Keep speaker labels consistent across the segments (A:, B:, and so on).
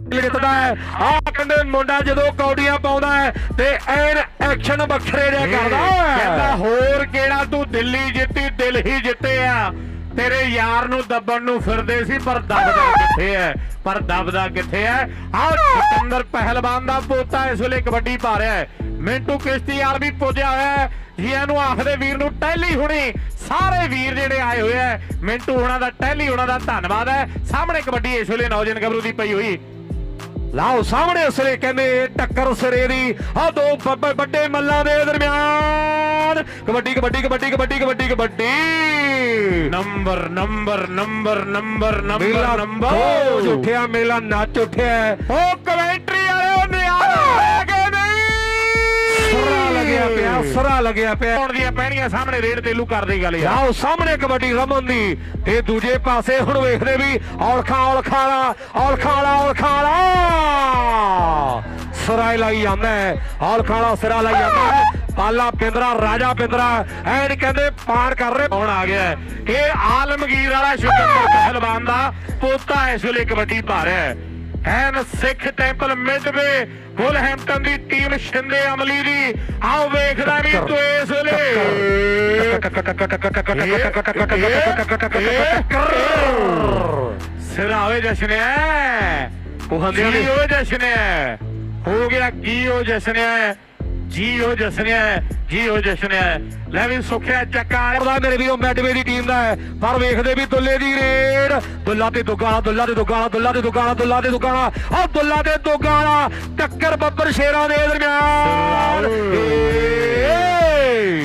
A: ਜਿੱਤਦਾ ਹੈ ਆ ਕਹਿੰਦੇ ਮੁੰਡਾ ਜਦੋਂ ਕੌਡੀਆਂ ਪਾਉਂਦਾ ਹੈ ਤੇ ਐਨ ਐਕਸ਼ਨ ਵੱਖਰੇ ਜਿਹਾ ਕਰਦਾ
B: ਕਹਿੰਦਾ ਹੋਰ ਕਿਹੜਾ ਤੂੰ ਦਿੱਲੀ ਜਿੱਤੀ ਦਿਲ ਹੀ ਜਿੱਤੇ ਆ। ਤੇਰੇ ਯਾਰ ਨੂੰ ਦੱਬਣ ਨੂੰ ਫਿਰਦੇ ਸੀ ਪਰ ਦੱਬਦਾ ਕਿੱਥੇ ਐ ਪਰ ਦੱਬਦਾ ਕਿੱਥੇ ਐ ਆਹ ਸਿਕੰਦਰ ਪਹਿਲਵਾਨ ਦਾ ਪੋਤਾ ਇਸ ਵੇਲੇ ਕਬੱਡੀ ਪਾ ਰਿਹਾ ਹੈ। ਮਿੰਟੂ ਕਿਸ਼ਤੀ ਯਾਰ ਵੀ ਪੁੱਜਿਆ ਹੋਇਆ ਹੈ। ਜੀ ਇਹਨੂੰ ਆਖਦੇ ਵੀਰ ਨੂੰ ਟਹਿਲੀ ਹੁਣੀ। ਸਾਰੇ ਵੀਰ ਜਿਹੜੇ ਆਏ ਹੋਏ ਐ ਮਿੰਟੂ ਹੁਣਾਂ ਦਾ ਟਹਿਲੀ ਹੁਣਾਂ ਦਾ ਧੰਨਵਾਦ ਹੈ। ਸਾਹਮਣੇ ਕਬੱਡੀ ਇਸ ਵੇਲੇ ਨੌਜਵਾਨ ਗੱਭਰੂ ਦੀ ਪਈ ਹੋਈ।
A: ਲਾਓ ਸਾਹਮਣੇ ਉਸਲੇ ਕਹਿੰਦੇ ਟੱਕਰ ਸਿਰੇ ਦੀ। ਆ ਦੋ ਵੱਡੇ ਮੱਲਾਂ ਦੇ ਦਰਮਿਆਨ। Kabaddi kabaddi kabaddi kabaddi kabaddi kabaddi.
B: Number number number number number number.
A: ਉੱਠਿਆ ਮੇਲਾ ਨੱਚ ਉੱਠਿਆ
B: ਉਹ ਕਮੈਂਟਰੀ
A: ਲੱਗਿਆ ਪਿਆ ਸਰਾ ਲੱਗਿਆ ਪਿਆ।
B: ਹੁਣ ਦੀਆਂ ਪੈਣੀਆਂ ਸਾਹਮਣੇ ਰੇਡ ਤੇਲੂ ਕਰਦੀ ਗੱਲ ਯਾਰ।
A: ਆਓ, ਸਾਹਮਣੇ ਕਬੱਡੀ ਰਮਨ ਦੀ। ਤੇ ਦੂਜੇ ਪਾਸੇ ਹੁਣ ਵੇਖਦੇ ਵੀ ਔਲਖਾਂ ਔਲਖਾਂ ਵਾਲਾ, ਔਲਖਾ ਵਾਲਾ, ਔਲਖਾਂ ਵਾਲਾ। ਸਿਰਾ ਹੀ ਲਾਈ ਜਾਂਦਾ ਹੈ। ਔਲਖਾਂ ਵਾਲਾ ਸਿਰਾ ਲਾਈ ਜਾਂਦਾ ਹੈ। ਪਾਲਾ ਪਿੰਦਰਾ, ਰਾਜਾ ਪਿੰਦਰਾ, ਐਨ ਕਹਿੰਦੇ ਪਾਰ ਕਰ ਰਹੇ।
B: ਹੁਣ ਆ ਗਿਆ ਇਹ ਆਲਮਗੀਰ ਵਾਲਾ ਸ਼ੁਕੰਦਰ ਪਹਿਲਵਾਨ ਦਾ ਪੋਤਾ ਇਸ ਵੇਲੇ ਕਬੱਡੀ ਪਾ ਰਿਹਾ ਹੈ। An Sikh temple Midway Wolverhampton the team Shinde ਅਮਲੀ ਦੀ। ਆਓ ਵੇਖਦਾ ਵੀ ਤੂੰ ਇਸ ਵੇਲੇ। ਸਿਰਾ ਹੋਏ ਜਸ਼ਨਿਆ
A: ਉਹ ਹੰਦਿਆਂ
B: ਜੀ
A: ਦੇ
B: ਹੋ ਜਸ਼ਨਿਆ ਹੋ ਗਿਆ ਕੀ ਹੋ ਜਸ਼ਨਿਆ ਜੀ ਹੋ ਜਸ਼ਨਿਆ ਜੀ ਹੋ ਜਸ਼ਨਿਆ ਲੈ ਵੀ ਸੁਖਿਆ ਚੱਕਾ
A: ਉਹਦਾ ਮੇਰੇ ਵੀਰੋ ਮੈਡਵੇ ਦੀ ਟੀਮ ਦਾ ਹੈ। ਪਰ ਵੇਖਦੇ ਵੀ ਦੁੱਲੇ ਦੀ ਰੇਡ। ਦੁੱਲਾ ਤੇ ਦੁਗਾਲਾ ਦੁੱਲਾ ਤੇ ਦੁਗਾਲਾ ਦੁੱਲਾ ਤੇ ਦੁਗਾਲਾ ਦੁੱਲਾ ਤੇ ਦੁਗਾਲਾ ਆ ਦੁੱਲਾ ਤੇ ਦੁਗਾਲਾ ਟੱਕਰ ਬੱਬਰ ਸ਼ੇਰਾਂ ਦੇ ਦਰਮਿਆਨ!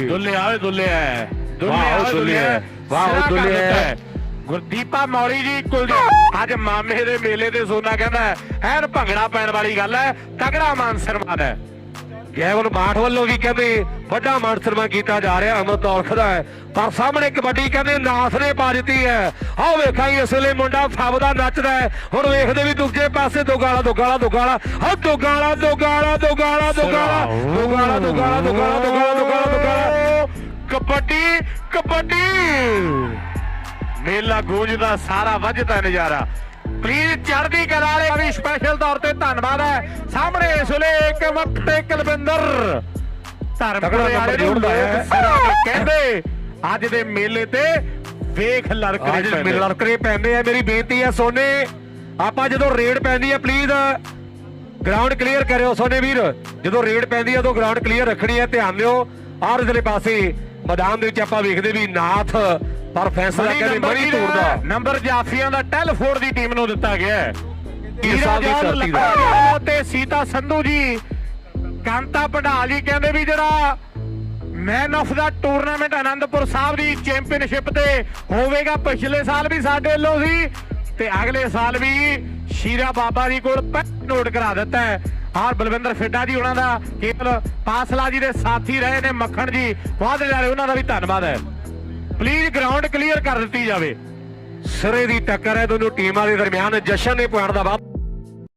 B: ਦੁੱਲੇ ਆਵੇ ਦੁੱਲੇ ਆ। ਦੁੱਲੇ ਆਵੇ
A: ਦੁੱਲੇ। ਵਾਹ, ਦੁੱਲੇ ਹੈ।
B: ਗੁਰਦੀਪਾ ਮੌਲੀ ਜੀ ਕੁਲਦੀਪ ਅੱਜ ਮਾਮੇ ਦੇ ਮੇਲੇ ਤੇ ਸੋਨਾ ਕਹਿੰਦਾ ਹੈ, ਐਨ ਭੰਗੜਾ ਪੈਣ ਵਾਲੀ ਗੱਲ ਹੈ। ਤਗੜਾ ਮਾਨ ਸਨਮਾਨ ਹੈ।
A: ਗੈਵਨ ਬਾਠ ਵੱਲੋਂ ਵੀ ਕਹਿੰਦੇ ਵੱਡਾ ਮਾਨ ਸਨਮਾਨ ਕੀਤਾ ਜਾ ਰਿਹਾ ਅਮਰ ਦੌਲਖ ਦਾ ਪਰ ਸਾਹਮਣੇ ਕਬੱਡੀ ਕਹਿੰਦੇ ਨਾਸ ਨੇ ਪਾ ਦਿੱਤੀ ਹੈ। ਆਹ ਵੇਖਾਂ ਇਸ ਵੇਲੇ ਮੁੰਡਾ ਫੱਬਦਾ ਨੱਚਦਾ ਹੈ। ਹੁਣ ਵੇਖਦੇ ਵੀ ਦੂਜੇ ਪਾਸੇ ਦੋ ਗਾਲਾ ਦੋ ਗਾਲਾ ਦੋ ਗਾਲਾ ਹਾਂ ਦੋ ਗਾਲਾ ਦੋ ਗਾਲਾ ਦੋ ਗਾਲਾ ਦੋ ਗਾਲਾ ਦੋ ਗਾਲਾ ਦੋ ਗਾਲਾ ਦੋ ਗਾਲਾ
B: ਕਬੱਡੀ ਕਬੱਡੀ। ਮੇਲਾ ਗੂੰਜਦਾ, ਸਾਰਾ ਵੱਜਦਾ ਨਜ਼ਾਰਾ। ਪਲੀਜ਼ ਚੜ੍ਹਦੀ ਕਲਾ ਵਾਲੇ ਵੀ ਸਪੈਸ਼ਲ ਤੌਰ ਤੇ ਧੰਨਵਾਦ ਹੈ। ਸਾਹਮਣੇ ਇਸ ਵੇਲੇ ਇੱਕ ਵਕਤ ਤੇ ਕੁਲਵਿੰਦਰ। ਧਰਮਪੁਰੇ ਵਾਲੇ ਨੂੰ ਕਹਿੰਦੇ ਅੱਜ ਦੇ ਮੇਲੇ ਤੇ ਵੇਖ ਲੜਕੜੇ
A: ਅੱਜ
B: ਪੈਂਦੇ।
A: ਲੜਕਰੇ ਪੈਂਦੇ ਆ। ਮੇਰੀ ਬੇਨਤੀ ਹੈ ਸੋਨੇ ਆਪਾਂ ਜਦੋਂ ਰੇਡ ਪੈਂਦੀ ਹੈ ਪਲੀਜ਼ ਗਰਾਊਂਡ ਕਲੀਅਰ ਕਰਿਓ ਸੋਨੇ ਵੀਰ। ਜਦੋਂ ਰੇਡ ਪੈਂਦੀ ਹੈ ਉਦੋਂ ਗਰਾਊਂਡ ਕਲੀਅਰ ਰੱਖਣੀ ਹੈ। ਧਿਆਨ ਦਿਓ। ਆਰ ਇਧਰਲੇ ਪਾਸੇ ਮੈਦਾਨ ਦੇ ਵਿੱਚ ਆਪਾਂ ਵੇਖਦੇ ਵੀ ਨਾਥ ਪਰ ਫੈਸਲਾ ਕਹਿੰਦੇ ਮਣੀ
B: ਕਿਹਦਾ?
A: ਤੋੜਦਾ।
B: ਨੰਬਰ ਜਾਫੀਆਂ ਦਾ ਟੈਲਫੋਰਡ ਦੀ ਟੀਮ ਨੂੰ ਦਿੱਤਾ ਗਿਆ ਹੈ।
A: ਦੀ ਧਰਤੀ ਦਾ।
B: ਲੱਖਾ ਤੇ ਸੀਤਾ ਸੰਧੂ ਜੀ ਕਾਂਤਾ ਪੰਡਾਲ ਕਹਿੰਦੇ ਵੀ ਜਿਹੜਾ man of the tournament Anandpur Sahib the championship ਤੇ ਹੋਵੇਗਾ। ਪਿਛਲੇ ਸਾਲ ਵੀ ਸਾਡੇ ਵੱਲੋਂ ਸੀ ਤੇ ਅਗਲੇ ਸਾਲ ਵੀ ਸ਼ੀਰਾ ਬਾਬਾ ਜੀ ਕੋਲ ਨੋਟ ਕਰਾ ਦਿੱਤਾ ਹੈ। ਆਰ ਬਲਵਿੰਦਰ ਫਿੱਡਾ ਜੀ ਉਹਨਾਂ ਦਾ ਕੇਵਲ ਪਾਸਲਾ ਜੀ ਦੇ ਸਾਥੀ ਰਹੇ ਨੇ ਮੱਖਣ ਜੀ। ਵਾਅਦੇ ਵਾਲੇ ਉਹਨਾਂ ਦਾ ਵੀ ਧੰਨਵਾਦ ਹੈ। ਪਲੀਜ਼ ਗਰਾਊਂਡ ਕਲੀਅਰ ਕਰ ਦਿੱਤੀ ਜਾਵੇ।
A: ਸਿਰੇ ਦੀ ਟੱਕਰ ਹੈ ਦੋਨੋਂ ਟੀਮਾਂ ਦੇ ਦਰਮਿਆਨ, ਜਸ਼ਨ ਨੇ ਪੁਆਇੰਟ ਦਾ ਵਾਅਦਾ